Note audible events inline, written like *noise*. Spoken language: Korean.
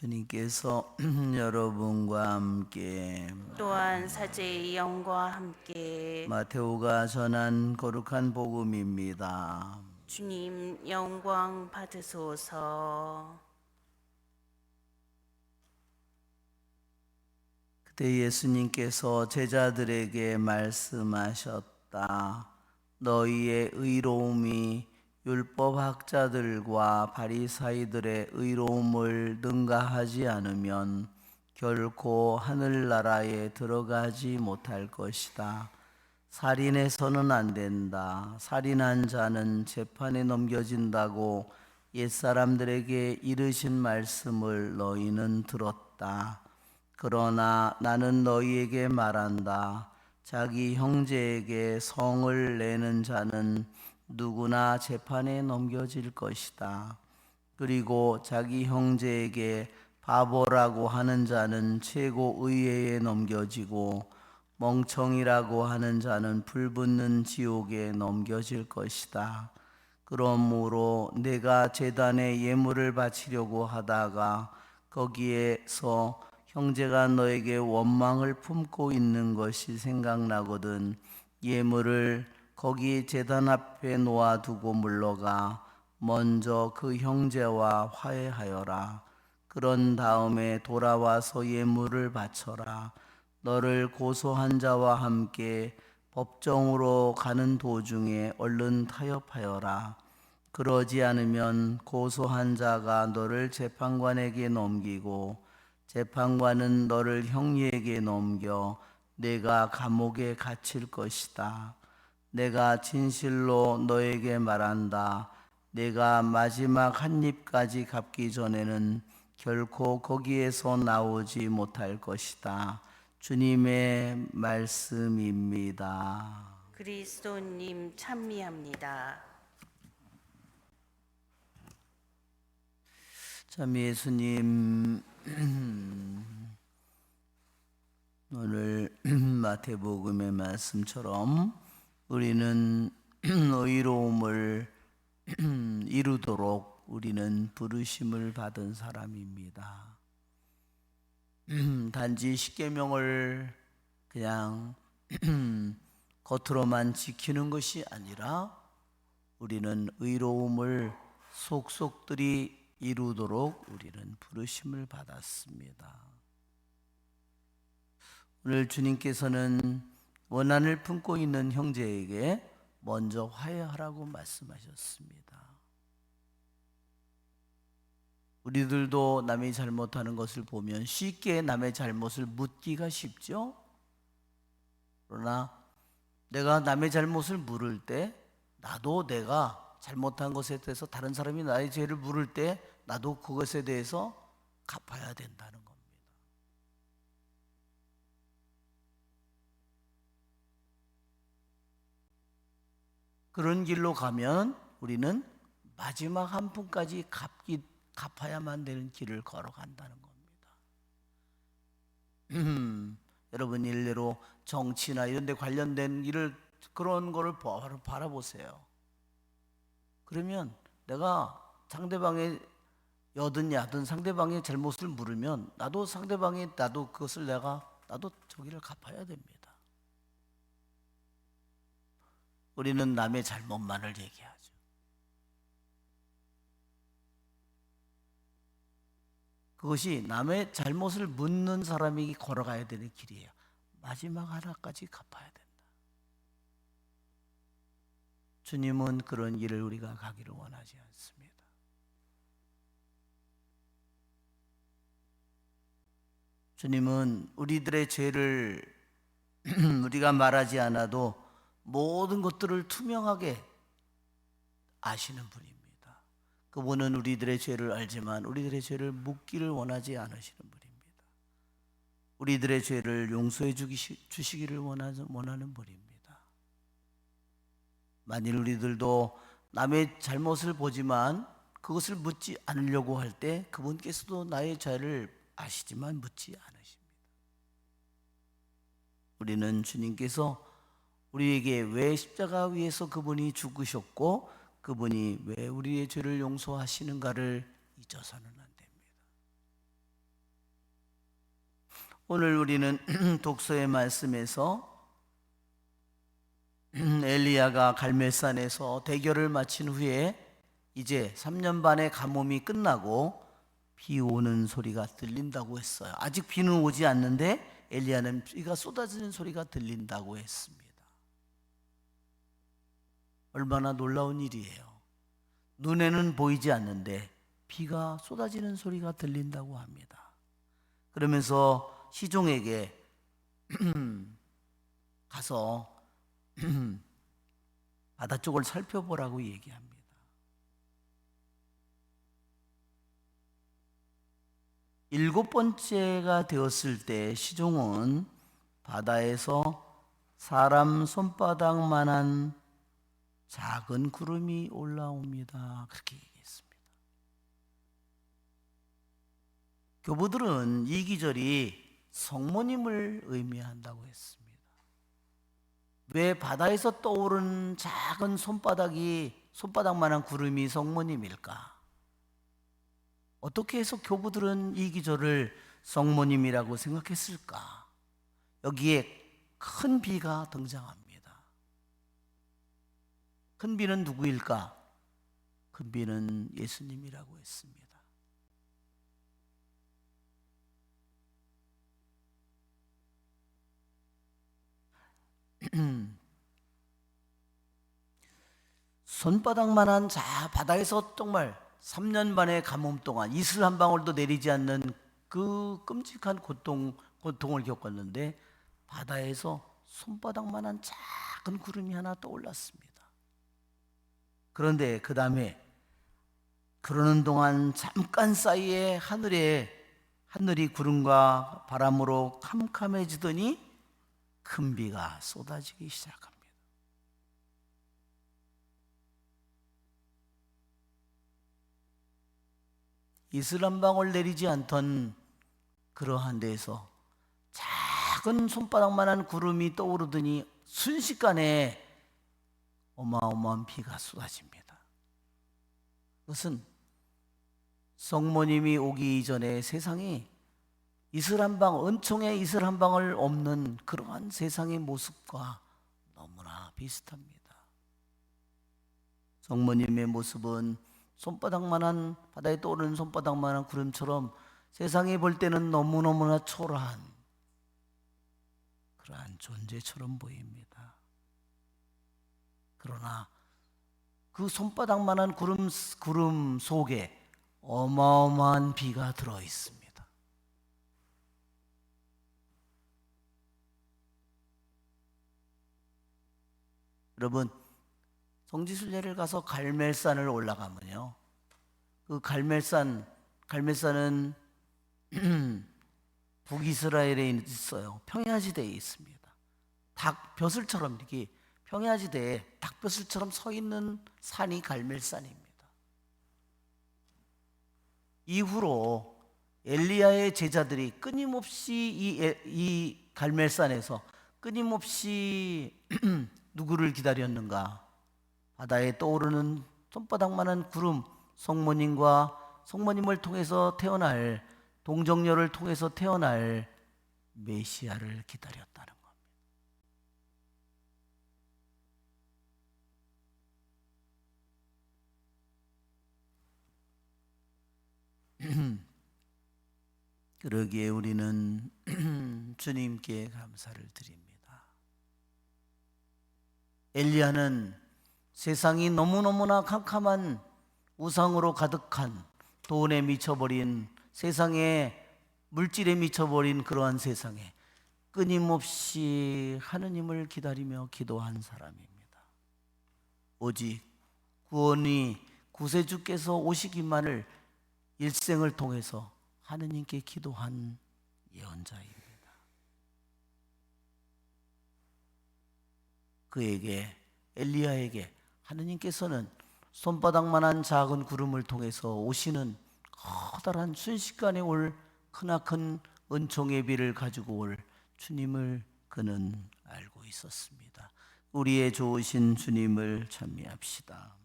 주님께서 *clears throat* 여러분과 함께 또한 사제의 영과 함께 마테오가 전한 거룩한 복음입니다. 주님 영광 받으소서. 그때 예수님께서 제자들에게 말씀하셨다. 너희의 의로움이 율법학자들과 바리사이들의 의로움을 능가하지 않으면 결코 하늘나라에 들어가지 못할 것이다. 살인해서는 안 된다. 살인한 자는 재판에 넘겨진다고 옛사람들에게 이르신 말씀을 너희는 들었다. 그러나 나는 너희에게 말한다. 자기 형제에게 성을 내는 자는 누구나 재판에 넘겨질 것이다. 그리고 자기 형제에게 바보라고 하는 자는 최고 의회에 넘겨지고 멍청이라고 하는 자는 불붙는 지옥에 넘겨질 것이다. 그러므로 내가 재단에 예물을 바치려고 하다가 거기에서 형제가 너에게 원망을 품고 있는 것이 생각나거든 예물을 거기 재단 앞에 놓아두고 물러가 먼저 그 형제와 화해하여라. 그런 다음에 돌아와서 예물을 바쳐라. 너를 고소한 자와 함께 법정으로 가는 도중에 얼른 타협하여라. 그러지 않으면 고소한 자가 너를 재판관에게 넘기고 재판관은 너를 형리에게 넘겨 내가 감옥에 갇힐 것이다. 내가 진실로 너에게 말한다. 내가 마지막 한 입까지 갚기 전에는 결코 거기에서 나오지 못할 것이다. 주님의 말씀입니다. 그리스도님 찬미합니다. 참 예수님 *clears throat* 오늘 *clears throat* 마태복음의 말씀처럼 우리는 *clears throat* 의로움을 *clears throat* 이루도록 우리는 부르심을 받은 사람입니다. *clears throat* 단지 십계명을 그냥 겉으로만 지키는 것이 아니라 우리는 의로움을 속속들이 이루도록 우리는 부르심을 받았습니다. 오늘 주님께서는 원한을 품고 있는 형제에게 먼저 화해하라고 말씀하셨습니다. 우리들도 남이 잘못하는 것을 보면 쉽게 남의 잘못을 묻기가 쉽죠? 그러나 내가 남의 잘못을 물을 때 나도 내가 잘못한 것에 대해서 다른 사람이 나의 죄를 물을 때 나도 그것에 대해서 갚아야 된다는 겁니다. 그런 길로 가면 우리는 마지막 한 푼까지 갚기, 갚아야만 되는 길을 걸어간다는 겁니다. 음, 여러분 일례로 정치나 이런 데 관련된 일을 그런 거를 바라보세요. 그러면 내가 상대방의 여든 야든 상대방의 잘못을 물으면 나도 상대방이 나도 그것을 내가 나도 저기를 갚아야 됩니다. 우리는 남의 잘못만을 얘기하죠. 그것이 남의 잘못을 묻는 사람이 걸어가야 되는 길이에요. 마지막 하나까지 갚아야 된다. 주님은 그런 길을 우리가 가기를 원하지 않습니다. 주님은 우리들의 죄를 *clears throat* 우리가 말하지 않아도 모든 것들을 투명하게 아시는 분입니다. 그분은 우리들의 죄를 알지만 우리들의 죄를 묻기를 원하지 않으시는 분입니다. 우리들의 죄를 용서해 주시기를 원하는 분입니다. 만일 우리들도 남의 잘못을 보지만 그것을 묻지 않으려고 할 때 그분께서도 나의 죄를 아시지만 묻지 않으십니다. 우리는 주님께서 우리에게 왜 십자가 위에서 그분이 죽으셨고 그분이 왜 우리의 죄를 용서하시는가를 잊어서는 안 됩니다. 오늘 우리는 *clears throat* 독서의 말씀에서 *clears throat* 엘리야가 갈멜산에서 대결을 마친 후에 이제 3년 반의 가뭄이 끝나고 비 오는 소리가 들린다고 했어요. 아직 비는 오지 않는데 엘리야는 비가 쏟아지는 소리가 들린다고 했습니다. 얼마나 놀라운 일이에요. 눈에는 보이지 않는데 비가 쏟아지는 소리가 들린다고 합니다. 그러면서 시종에게 *clears throat* 가서 *clears throat* 바다 쪽을 살펴보라고 얘기합니다. 일곱 번째가 되었을 때 시종은 바다에서 사람 손바닥만한 작은 구름이 올라옵니다. 그렇게 얘기했습니다. 교부들은 이 기절이 성모님을 의미한다고 했습니다. 왜 바다에서 떠오른 작은 손바닥이 손바닥만한 구름이 성모님일까? 어떻게 해서 교부들은 이 기절을 성모님이라고 생각했을까? 여기에 큰 비가 등장합니다. 큰 비는 누구일까? 큰 비는 예수님이라고 했습니다. *clears throat* 손바닥만한 자 바다에서 정말 3년 반의 가뭄 동안 이슬 한 방울도 내리지 않는 그 끔찍한 고통 고통을 겪었는데 바다에서 손바닥만한 작은 구름이 하나 떠올랐습니다. 그런데 그 다음에 그러는 동안 잠깐 사이에 하늘에 하늘이 구름과 바람으로 캄캄해지더니 큰 비가 쏟아지기 시작합니다. 이슬 한 방울 내리지 않던 그러한 데에서 작은 손바닥만한 구름이 떠오르더니 순식간에 어마어마한 비가 쏟아집니다. 그것은 성모님이 오기 이전에 세상이 이슬 한 방, 은총의 이슬 한 방울 없는 그러한 세상의 모습과 너무나 비슷합니다. 성모님의 모습은 손바닥만한 바다에 떠오르는 손바닥만한 구름처럼 세상에 볼 때는 너무너무나 초라한 그러한 존재처럼 보입니다. 그러나 그 손바닥만한 구름, 구름 속에 어마어마한 비가 들어 있습니다. 여러분, 성지순례를 가서 갈멜산을 올라가면요. 그 갈멜산, 갈멜산은 *clears throat* 북이스라엘에 있어요. 평야지대에 있습니다. 닭 벼슬처럼 이렇게 평야지대에 닭벼슬처럼 서 있는 산이 갈멜산입니다. 이후로 엘리야의 제자들이 끊임없이 이, 에- 이 갈멜산에서 끊임없이 *clears throat* 누구를 기다렸는가? 바다에 떠오르는 손바닥만한 구름, 성모님과 성모님을 통해서 태어날 동정녀를 통해서 태어날 메시아를 기다렸다는 *clears throat* 그러기에 우리는 *clears throat* 주님께 감사를 드립니다. 엘리야는 세상이 너무너무나 캄캄한 우상으로 가득한 돈에 미쳐버린 세상에 물질에 미쳐버린 그러한 세상에 끊임없이 하느님을 기다리며 기도한 사람입니다. 오직 구원이 구세주께서 오시기만을 일생을 통해서 하느님께 기도한 예언자입니다. 그에게 엘리야에게 하느님께서는 손바닥만한 작은 구름을 통해서 오시는 커다란 순식간에 올 크나큰 은총의 비를 가지고 올 주님을 그는 알고 있었습니다. 우리의 좋으신 주님을 찬미합시다.